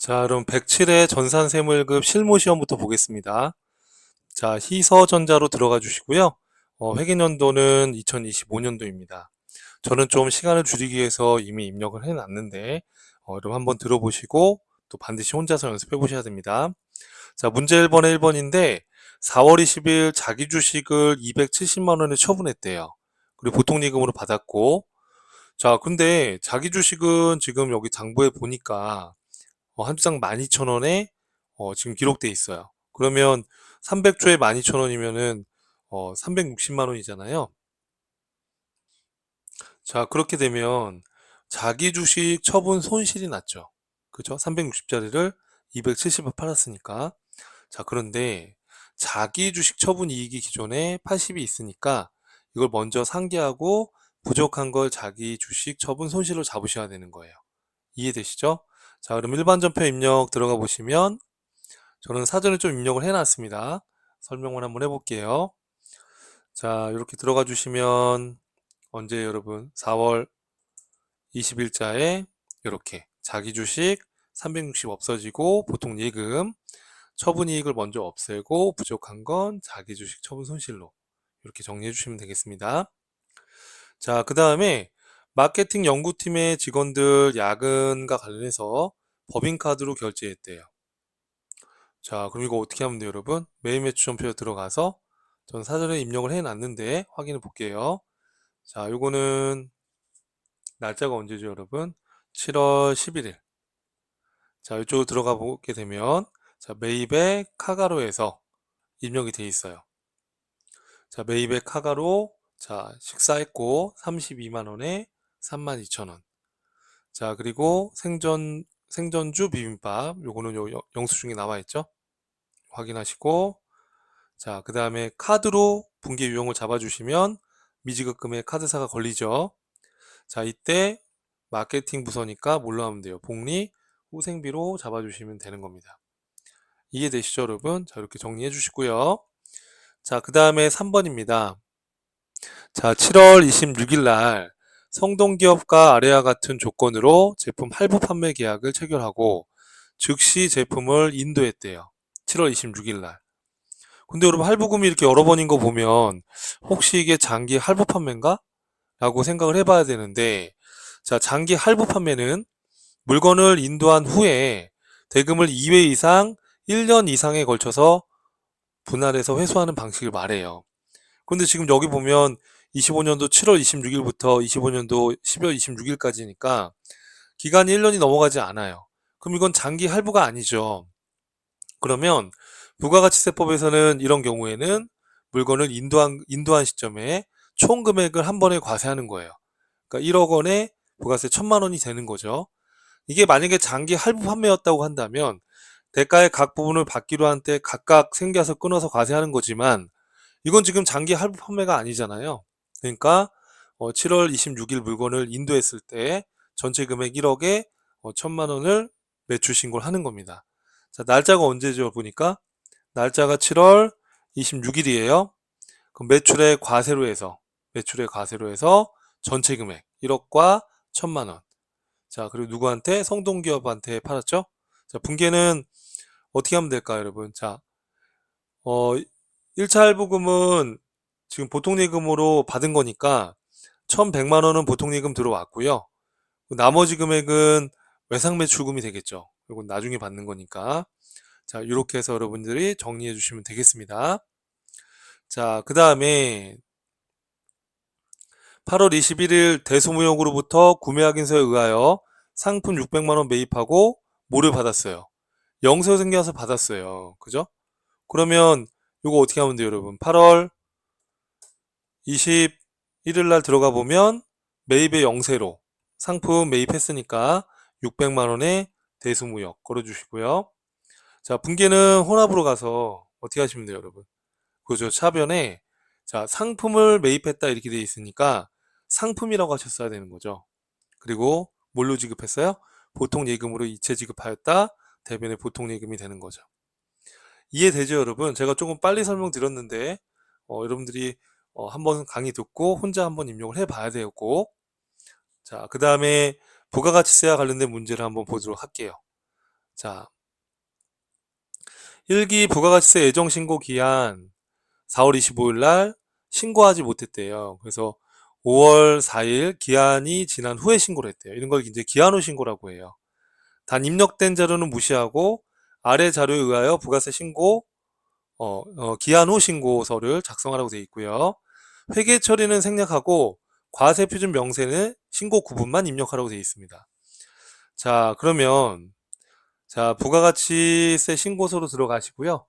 자, 그럼 107회 전산세무일급 실무 시험부터 보겠습니다. 자, 희서전자로 들어가 주시고요. 어, 회계연도는 2025년도입니다. 저는 좀 시간을 줄이기 위해서 이미 입력을 해놨는데, 어, 여러분 한번 들어보시고 또 반드시 혼자서 연습해 보셔야 됩니다. 자, 문제 1번에 1번인데, 4월 20일 자기 주식을 270만 원에 처분했대요. 그리고 보통 예금으로 받았고, 자, 근데 자기 주식은 지금 여기 장부에 보니까 어, 한 주당 12,000원에 어, 지금 기록돼 있어요. 그러면 300조에 12,000원이면은 어, 360만 원이잖아요. 자, 그렇게 되면 자기 주식 처분 손실이 났죠. 그죠? 360짜리를 270에 팔았으니까. 자, 그런데 자기 주식 처분 이익이 기존에 80이 있으니까 이걸 먼저 상기하고 부족한 걸 자기 주식 처분 손실로 잡으셔야 되는 거예요. 이해되시죠? 자, 그럼 일반 전표 입력 들어가 보시면 저는 사전에 좀 입력을 해놨습니다. 설명을 한번 해볼게요. 자, 이렇게 들어가 주시면 언제 여러분 4월 20일자에 이렇게 자기 주식 360 없어지고 보통 예금 처분 이익을 먼저 없애고 부족한 건 자기 주식 처분 손실로 이렇게 정리해 주시면 되겠습니다. 자, 그 다음에 마케팅 연구팀의 직원들 야근과 관련해서 법인카드로 결제했대요. 자, 그럼 이거 어떻게 하면 돼요, 여러분? 매일 매출전표 들어가서 전 사전에 입력을 해놨는데 확인해 볼게요. 자, 요거는 날짜가 언제죠, 여러분? 7월 11일. 자, 이쪽으로 들어가 보게 되면 자, 매입의 카가로에서 입력이 돼 있어요. 자, 매입의 카가로 자, 식사했고 32만 원에 32,000원. 자, 그리고 생전 생전주 비빔밥 요거는 요 여- 영수증에 나와 있죠. 확인하시고 자, 그 다음에 카드로 분기 유형을 잡아 주시면 미지급금에 카드사가 걸리죠. 자, 이때 마케팅 부서니까 뭘로 하면 돼요? 복리 후생비로 잡아 주시면 되는 겁니다. 이해되시죠, 여러분? 자, 이렇게 정리해 주시고요. 자, 그 다음에 3번입니다. 자, 7월 26일 날 성동기업과 아래와 같은 조건으로 제품 할부 판매 계약을 체결하고 즉시 제품을 인도했대요. 7월 26일 날. 근데 여러분 할부금이 이렇게 여러 번인 거 보면 혹시 이게 장기 할부 판매인가? 라고 생각을 해봐야 되는데 자, 장기 할부 판매는 물건을 인도한 후에 대금을 2회 이상 1년 이상에 걸쳐서 분할해서 회수하는 방식을 말해요. 근데 지금 여기 보면 25년도 7월 26일부터 25년도 12월 26일까지니까 기간이 1년이 넘어가지 않아요. 그럼 이건 장기 할부가 아니죠. 그러면 부가가치세법에서는 이런 경우에는 물건을 인도한, 인도한 시점에 총 금액을 한 번에 과세하는 거예요. 그러니까 1억 원에 부가세 1천만 원이 되는 거죠. 이게 만약에 장기 할부 판매였다고 한다면 대가의 각 부분을 받기로 한 때 각각 생겨서 끊어서 과세하는 거지만 이건 지금 장기 할부 판매가 아니잖아요. 그러니까 어, 7월 26일 물건을 인도했을 때 전체 금액 1억에 어, 1천만 원을 매출 신고를 하는 겁니다. 자, 날짜가 언제죠? 보니까 날짜가 7월 26일이에요. 그럼 매출의 과세로 해서 매출의 과세로 해서 전체 금액 1억과 1천만 원. 자, 그리고 누구한테? 성동기업한테 팔았죠? 자, 분계는 어떻게 하면 될까요, 여러분? 자, 어, 1차 할부금은 지금 보통 예금으로 받은 거니까 1,100만 원은 보통 예금 들어왔고요. 나머지 금액은 외상 매출금이 되겠죠. 이건 나중에 받는 거니까. 자, 이렇게 해서 여러분들이 정리해 주시면 되겠습니다. 자, 그 다음에 8월 21일 대소무역으로부터 구매 확인서에 의하여 상품 600만 원 매입하고 모를 받았어요. 영세 생겨서 받았어요. 그죠? 그러면 이거 어떻게 하면 돼요, 여러분? 8월 21일 날 들어가 보면 매입의 영세로 상품 매입했으니까 600만 원의 대수무역 걸어주시고요. 자, 분계는 혼합으로 가서 어떻게 하시면 돼요, 여러분? 그죠? 차변에 자, 상품을 매입했다 이렇게 돼 있으니까 상품이라고 하셨어야 되는 거죠. 그리고 뭘로 지급했어요? 보통 예금으로 이체 지급하였다. 대변에 보통 예금이 되는 거죠. 이해되죠, 여러분? 제가 조금 빨리 설명드렸는데 어, 여러분들이 어, 한번 강의 듣고 혼자 한번 입력을 해봐야 꼭. 자, 그 다음에 부가가치세와 관련된 문제를 한번 보도록 할게요. 자, 1기 부가가치세 예정신고 기한 4월 25일 날 신고하지 못했대요. 그래서 5월 4일 기한이 지난 후에 신고를 했대요. 이런 걸 이제 기한 후 신고라고 해요. 단 입력된 자료는 무시하고 아래 자료에 의하여 부가세 신고 어, 어, 기한 후 신고서를 작성하라고 되어 있고요. 회계 처리는 생략하고 과세 표준 명세는 신고 구분만 입력하라고 되어 있습니다. 자, 그러면 자, 부가가치세 신고서로 들어가시고요.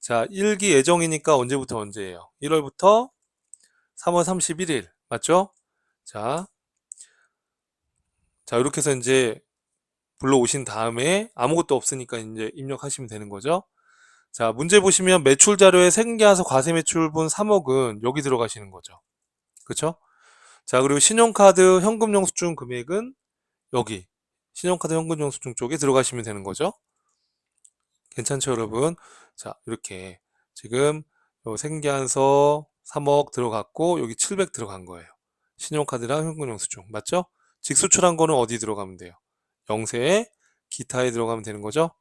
자, 1기 예정이니까 언제부터 언제예요? 1월부터 3월 31일. 맞죠? 자, 자, 이렇게 해서 이제 불러 오신 다음에 아무것도 없으니까 이제 입력하시면 되는 거죠. 자, 문제 보시면 매출 자료에 생계하서 과세 매출분 3억은 여기 들어가시는 거죠. 그쵸? 자, 그리고 신용카드 현금 영수증 금액은 여기 신용카드 현금 영수증 쪽에 들어가시면 되는 거죠. 괜찮죠, 여러분? 자, 이렇게 지금 요 생계한서 3억 들어갔고 여기 700 들어간 거예요. 신용카드랑 현금 영수증 맞죠? 직수출한 거는 어디 들어가면 돼요? 영세에 기타에 들어가면 되는 거죠?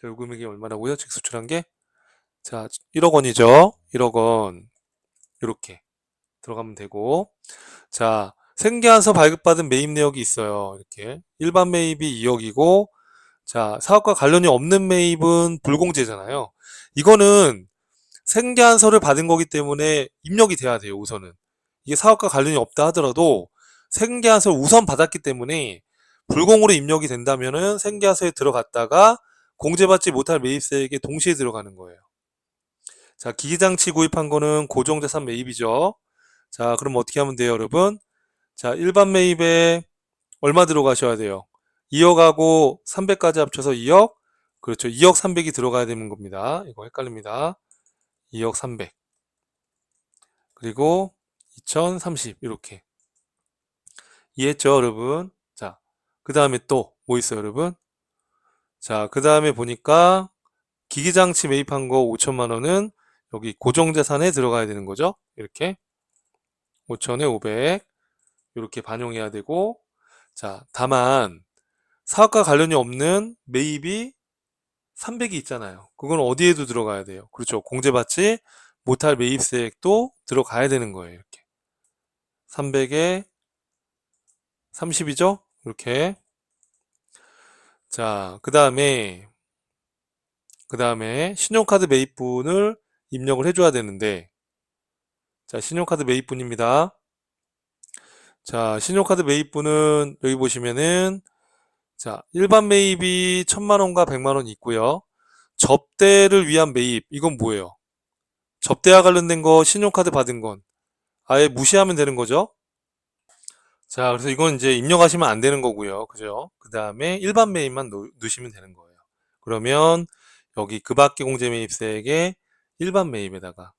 자, 요 금액이 얼마라고요? 직수출한 게? 자, 1억 원이죠? 1억 원. 이렇게 들어가면 되고. 자, 생계한서 발급받은 매입 내역이 있어요. 이렇게. 일반 매입이 2억이고, 자, 사업과 관련이 없는 매입은 불공제잖아요. 이거는 생계한서를 받은 거기 때문에 입력이 돼야 돼요, 우선은. 이게 사업과 관련이 없다 하더라도 생계한서를 우선 받았기 때문에 불공으로 입력이 된다면은 생계한서에 들어갔다가 공제받지 못할 매입세액에 동시에 들어가는 거예요. 자, 기기장치 구입한 거는 고정자산 매입이죠. 자, 그럼 어떻게 하면 돼요, 여러분? 자, 일반 매입에 얼마 들어가셔야 돼요? 2억하고 300까지 합쳐서 2억? 그렇죠. 2억 300이 들어가야 되는 겁니다. 이거 헷갈립니다. 2억 300. 그리고 2030 이렇게. 이해했죠, 여러분? 자, 그 다음에 또 뭐 있어요, 여러분? 자, 그 다음에 보니까 기기장치 매입한 거 5천만 원은 여기 고정자산에 들어가야 되는 거죠. 이렇게 5천에 500 이렇게 반영해야 되고 자, 다만 사업과 관련이 없는 매입이 300이 있잖아요. 그건 어디에도 들어가야 돼요. 그렇죠. 공제받지 못할 매입세액도 들어가야 되는 거예요. 이렇게. 300에 30이죠? 이렇게. 자, 그 다음에, 그 다음에 신용카드 매입분을 입력을 해줘야 되는데, 자, 신용카드 매입분입니다. 자, 신용카드 매입분은 여기 보시면은, 자, 일반 매입이 1000만원과 100만원 있고요. 접대를 위한 매입, 이건 뭐예요? 접대와 관련된 거, 신용카드 받은 건 아예 무시하면 되는 거죠. 자, 그래서 이건 이제 입력하시면 안 되는 거고요. 그죠? 그 다음에 일반 매입만 넣, 으시면 되는 거예요. 그러면 여기 그 밖에 공제 매입세액에 일반 매입에다가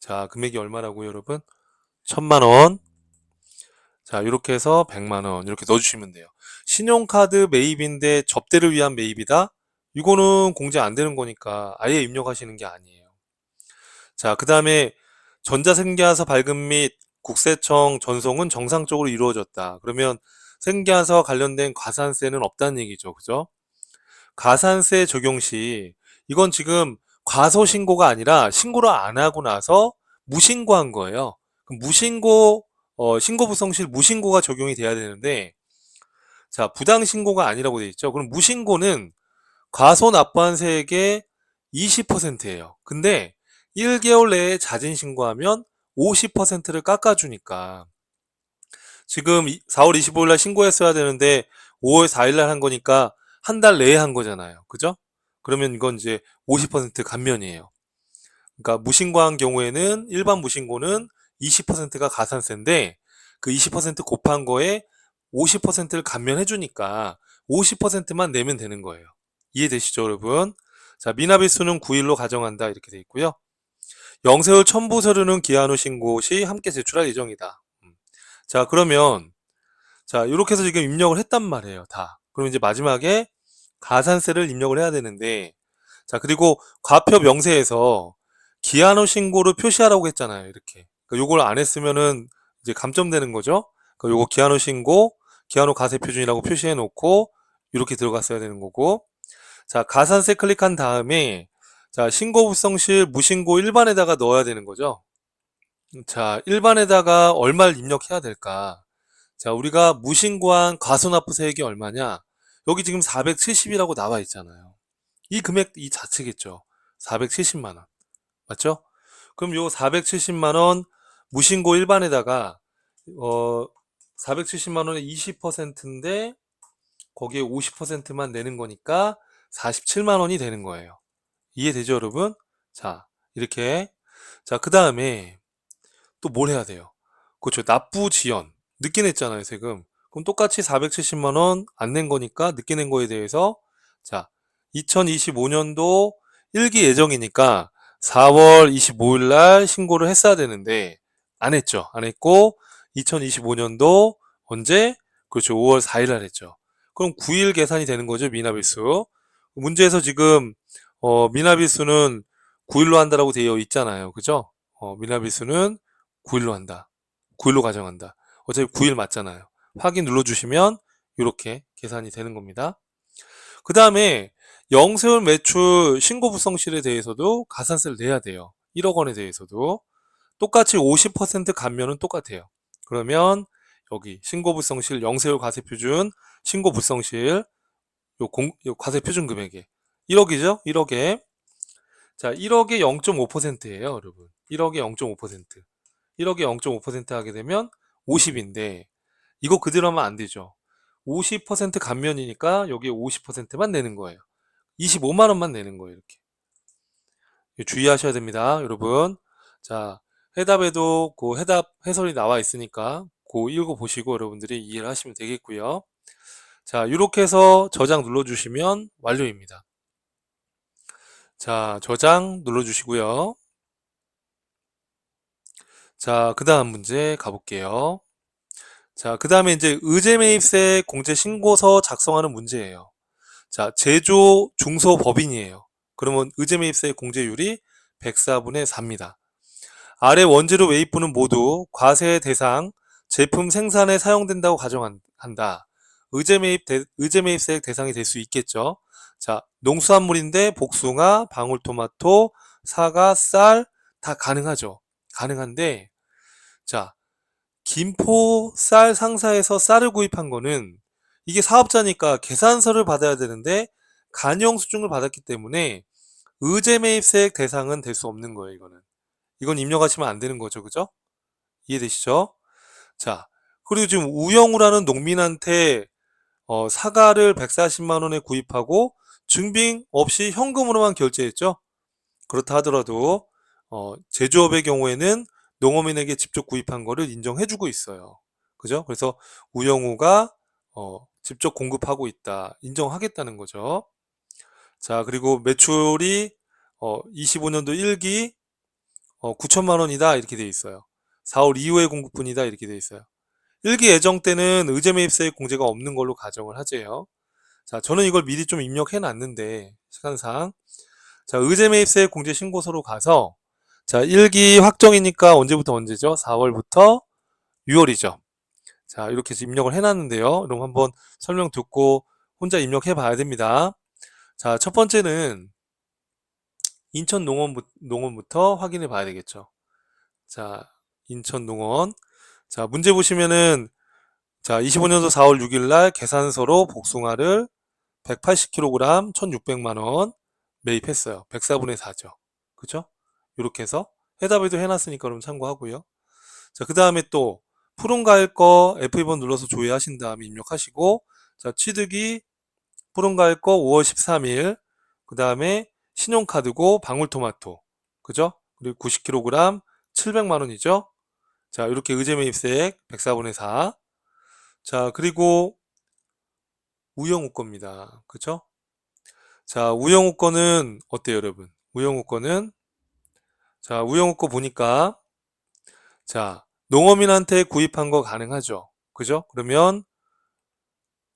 자, 금액이 얼마라고요, 여러분? 천만 원. 자, 이렇게 해서 100만 원 이렇게 넣어주시면 돼요. 신용카드 매입인데 접대를 위한 매입이다? 이거는 공제 안 되는 거니까 아예 입력하시는 게 아니에요. 자, 그 다음에 전자생계화서 발급 및 국세청 전송은 정상적으로 이루어졌다. 그러면 생계화서와 관련된 가산세는 없다는 얘기죠. 그죠? 가산세 적용 시 이건 지금 과소 신고가 아니라 신고를 안 하고 나서 무신고한 거예요. 무신고 어, 신고 부성실 무신고가 적용이 돼야 되는데 자 부당 신고가 아니라고 되어 있죠. 그럼 무신고는 과소 납부한 세액의 20%예요. 근데 1개월 내에 자진 신고하면 50%를 깎아주니까 지금 4월 25일 날 신고했어야 되는데 5월 4일 날 한 거니까 한 달 내에 한 거잖아요. 그죠? 그러면 이건 이제 50% 감면이에요. 그러니까 무신고한 경우에는 일반 무신고는 20%가 가산세인데 그 20% 곱한 거에 50%를 감면해 주니까 50%만 내면 되는 거예요. 이해되시죠, 여러분? 자, 미납일수는 9일로 가정한다 이렇게 돼 있고요. 영세월 첨부 서류는 기한 후 신고 시 함께 제출할 예정이다. 음. 자, 그러면 자, 이렇게 해서 지금 입력을 했단 말이에요, 다. 그럼 이제 마지막에 가산세를 입력을 해야 되는데 자, 그리고 과표 명세에서 기한 후 신고를 표시하라고 했잖아요, 이렇게. 그러니까 요걸 안 했으면은 이제 감점되는 거죠. 그러니까 요거 기한 후 신고, 기한 후 가세 표준이라고 표시해 놓고 이렇게 들어갔어야 되는 거고 자, 가산세 클릭한 다음에 자, 신고 불성실 무신고 일반에다가 넣어야 되는 거죠. 자, 일반에다가 얼마를 입력해야 될까? 자, 우리가 무신고한 과소납부세액이 얼마냐? 여기 지금 470이라고 나와 있잖아요. 이 금액 이 자체겠죠. 470만 원. 맞죠? 그럼 요 470만 원 무신고 일반에다가 어 470만 원의 20%인데 거기에 50%만 내는 거니까 47만 원이 되는 거예요. 이해되죠, 여러분? 자, 이렇게 자, 그 다음에 또 뭘 해야 돼요? 그렇죠. 납부 지연. 늦게 냈잖아요, 세금. 그럼 똑같이 470만 원 안 낸 거니까 늦게 낸 거에 대해서 자, 2025년도 1기 예정이니까 4월 25일 날 신고를 했어야 되는데 안 했죠. 안 했고 2025년도 언제? 그렇죠. 5월 4일 날 했죠. 그럼 9일 계산이 되는 거죠. 미납일수. 문제에서 지금 어, 미납일수는 9일로 한다라고 되어 있잖아요. 그죠? 어, 미납일수는 9일로 한다. 9일로 가정한다. 어차피 9일 맞잖아요. 확인 눌러주시면 이렇게 계산이 되는 겁니다. 그 다음에 영세율 매출 신고 불성실에 대해서도 가산세를 내야 돼요. 1억 원에 대해서도 똑같이 50% 감면은 똑같아요. 그러면 여기 신고 불성실 영세율 과세 표준 신고 불성실 요, 공, 요 과세 표준 금액에 1억이죠? 1억에 자 1억에 0.5%예요, 여러분. 1억에 0.5% 1억에 0.5% 하게 되면 50인데 이거 그대로 하면 안 되죠. 50% 감면이니까 여기에 50%만 내는 거예요. 25만 원만 내는 거예요. 이렇게 주의하셔야 됩니다, 여러분. 자, 해답에도 그 해답 해설이 나와 있으니까 그 읽어 보시고 여러분들이 이해를 하시면 되겠고요. 자, 이렇게 해서 저장 눌러 주시면 완료입니다. 자, 저장 눌러주시고요. 자, 그 다음 문제 가볼게요. 자, 그 다음에 이제 의제 매입세 공제 신고서 작성하는 문제예요. 자, 제조 중소법인이에요. 그러면 의제 매입세 공제율이 104분의 4입니다. 아래 원재료 매입부는 모두 과세 대상 제품 생산에 사용된다고 가정한다. 의제 매입 대, 의제 매입세 대상이 될 수 있겠죠. 자, 농수산물인데 복숭아, 방울토마토, 사과, 쌀 다 가능하죠. 가능한데 자, 김포 쌀 상사에서 쌀을 구입한 거는 이게 사업자니까 계산서를 받아야 되는데 간영 수중을 받았기 때문에 의제 매입세액 대상은 될 수 없는 거예요, 이거는. 이건 입력하시면 안 되는 거죠, 그죠? 이해되시죠? 자, 그리고 지금 우영우라는 농민한테 어, 사과를 140만 원에 구입하고 증빙 없이 현금으로만 결제했죠. 그렇다 하더라도 어, 제조업의 경우에는 농어민에게 직접 구입한 거를 인정해주고 있어요. 그죠? 그래서 우영우가 어, 직접 공급하고 있다. 인정하겠다는 거죠. 자, 그리고 매출이 어, 25년도 1기 어, 9천만 원이다. 이렇게 돼 있어요. 4월 이후에 공급분이다. 이렇게 돼 있어요. 1기 예정 때는 의제 매입세액 공제가 없는 걸로 가정을 하재요. 자, 저는 이걸 미리 좀 입력해 놨는데 시간상 자, 의제 매입세액 공제 신고서로 가서 자, 1기 확정이니까 언제부터 언제죠? 4월부터 6월이죠. 자, 이렇게 입력을 해 놨는데요. 그럼 한번 설명 듣고 혼자 입력해 봐야 됩니다. 자, 첫 번째는 인천 농원, 농원부터 확인해 봐야 되겠죠. 자, 인천 농원. 자, 문제 보시면은 자, 25년도 4월 6일 날 계산서로 복숭아를 180kg 1,600만 원 매입했어요. 104분의 4죠. 그죠? 이렇게 해서 해답에도 해놨으니까 그럼 참고하고요. 자, 그 다음에 또 푸른 가일 거 F2번 눌러서 조회하신 다음에 입력하시고 자, 취득이 푸른 가일 거 5월 13일 그 다음에 신용카드고 방울토마토 그죠? 그리고 90kg 700만 원이죠. 자, 이렇게 의제매입세액 104분의 4. 자, 그리고 우영우 겁니다. 그죠? 자, 우영우 거는 어때요, 여러분? 우영우 거는 자, 우영우 거 보니까 자, 농어민한테 구입한 거 가능하죠. 그죠? 그러면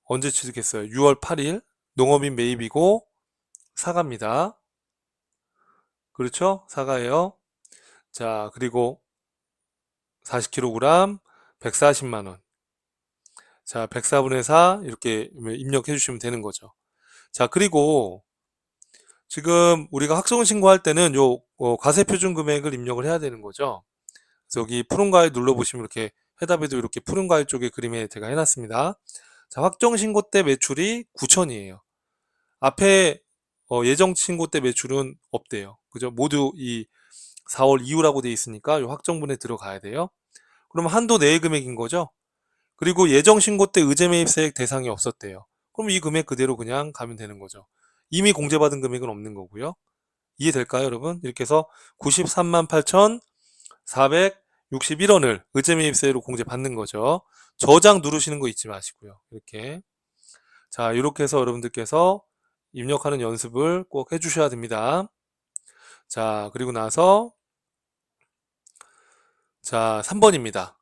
언제 취득했어요? 6월 8일 농어민 매입이고 사과입니다. 그렇죠? 사과예요. 자, 그리고 40kg 140만 원. 자, 104분의 4 이렇게 입력해 주시면 되는 거죠. 자, 그리고 지금 우리가 확정 신고할 때는 요 어, 과세 표준 금액을 입력을 해야 되는 거죠. 그래서 여기 푸른 과일 눌러 보시면 이렇게 해답에도 이렇게 푸른 과일 쪽에 그림에 제가 해놨습니다. 자, 확정 신고 때 매출이 9천이에요. 앞에 어, 예정 신고 때 매출은 없대요. 그죠? 모두 이 4월 이후라고 돼 있으니까 요 확정분에 들어가야 돼요. 그러면 한도 내의 금액인 거죠. 그리고 예정 신고 때 의제 매입 세액 대상이 없었대요. 그럼 이 금액 그대로 그냥 가면 되는 거죠. 이미 공제받은 금액은 없는 거고요. 이해될까요, 여러분? 이렇게 해서 93만 8,461원을 의제 매입세로 공제받는 거죠. 저장 누르시는 거 잊지 마시고요. 이렇게. 자, 이렇게 해서 여러분들께서 입력하는 연습을 꼭 해주셔야 됩니다. 자, 그리고 나서 자, 3번입니다.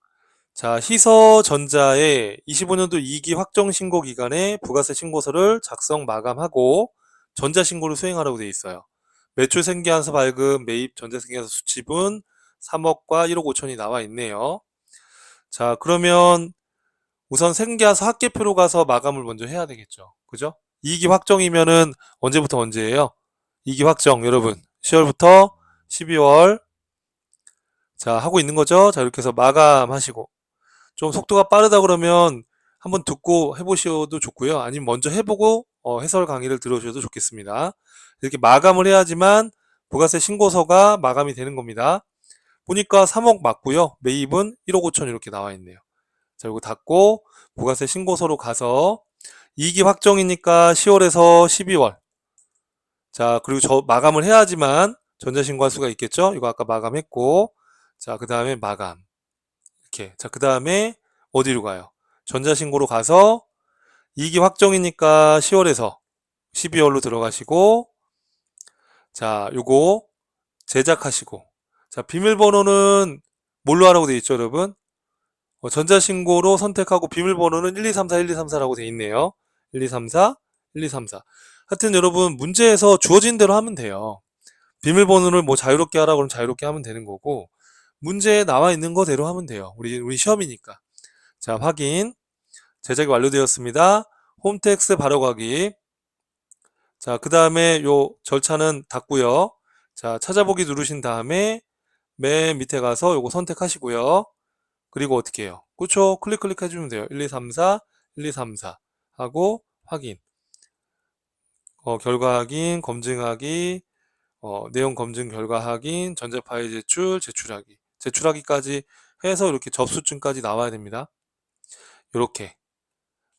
자, 희서전자의 25년도 2기 확정 신고 기간에 부가세 신고서를 작성 마감하고 전자 신고를 수행하라고 되어 있어요. 매출 생계한서 발급, 매입 전자 생계한서 수치분 3억과 1억 5천이 나와 있네요. 자, 그러면 우선 생계한서 합계표로 가서 마감을 먼저 해야 되겠죠. 그죠? 2기 확정이면은 언제부터 언제예요? 2기 확정, 여러분. 10월부터 12월. 자, 하고 있는 거죠? 자, 이렇게 해서 마감하시고. 좀 속도가 빠르다 그러면 한번 듣고 해보셔도 좋고요. 아니면 먼저 해보고 어, 해설 강의를 들으셔도 좋겠습니다. 이렇게 마감을 해야지만 부가세 신고서가 마감이 되는 겁니다. 보니까 3억 맞고요. 매입은 1억 5천 이렇게 나와 있네요. 자, 이거 닫고 부가세 신고서로 가서 2기 확정이니까 10월에서 12월. 자, 그리고 저 마감을 해야지만 전자신고할 수가 있겠죠? 이거 아까 마감했고. 자, 그 다음에 마감. 이렇게. 자, 그 다음에 어디로 가요? 전자신고로 가서 2기 확정이니까 10월에서 12월로 들어가시고, 자, 요거 제작하시고, 자, 비밀번호는 뭘로 하라고 되어 있죠, 여러분? 어, 전자신고로 선택하고 비밀번호는 1234, 1234라고 되어 있네요. 1234, 1234. 하여튼 여러분, 문제에서 주어진 대로 하면 돼요. 비밀번호를 뭐 자유롭게 하라고 그러면 자유롭게 하면 되는 거고, 문제에 나와 있는 거대로 하면 돼요. 우리, 우리 시험이니까. 자, 확인. 제작이 완료되었습니다. 홈텍스 바로 가기. 자, 그 다음에 요 절차는 닫고요. 자, 찾아보기 누르신 다음에 맨 밑에 가서 요거 선택하시고요. 그리고 어떻게 해요? 그쵸? 클릭 클릭 해주면 돼요. 1, 2, 3, 4, 1, 2, 3, 4 하고 확인. 어, 결과 확인, 검증하기, 어, 내용 검증 결과 확인, 전자 파일 제출, 제출하기. 제출하기까지 해서 이렇게 접수증까지 나와야 됩니다. 이렇게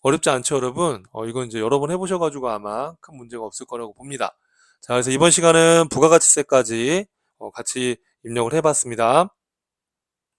어렵지 않죠, 여러분? 어, 이건 이제 여러 번 해보셔가지고 아마 큰 문제가 없을 거라고 봅니다. 자, 그래서 이번 시간은 부가가치세까지 어, 같이 입력을 해봤습니다.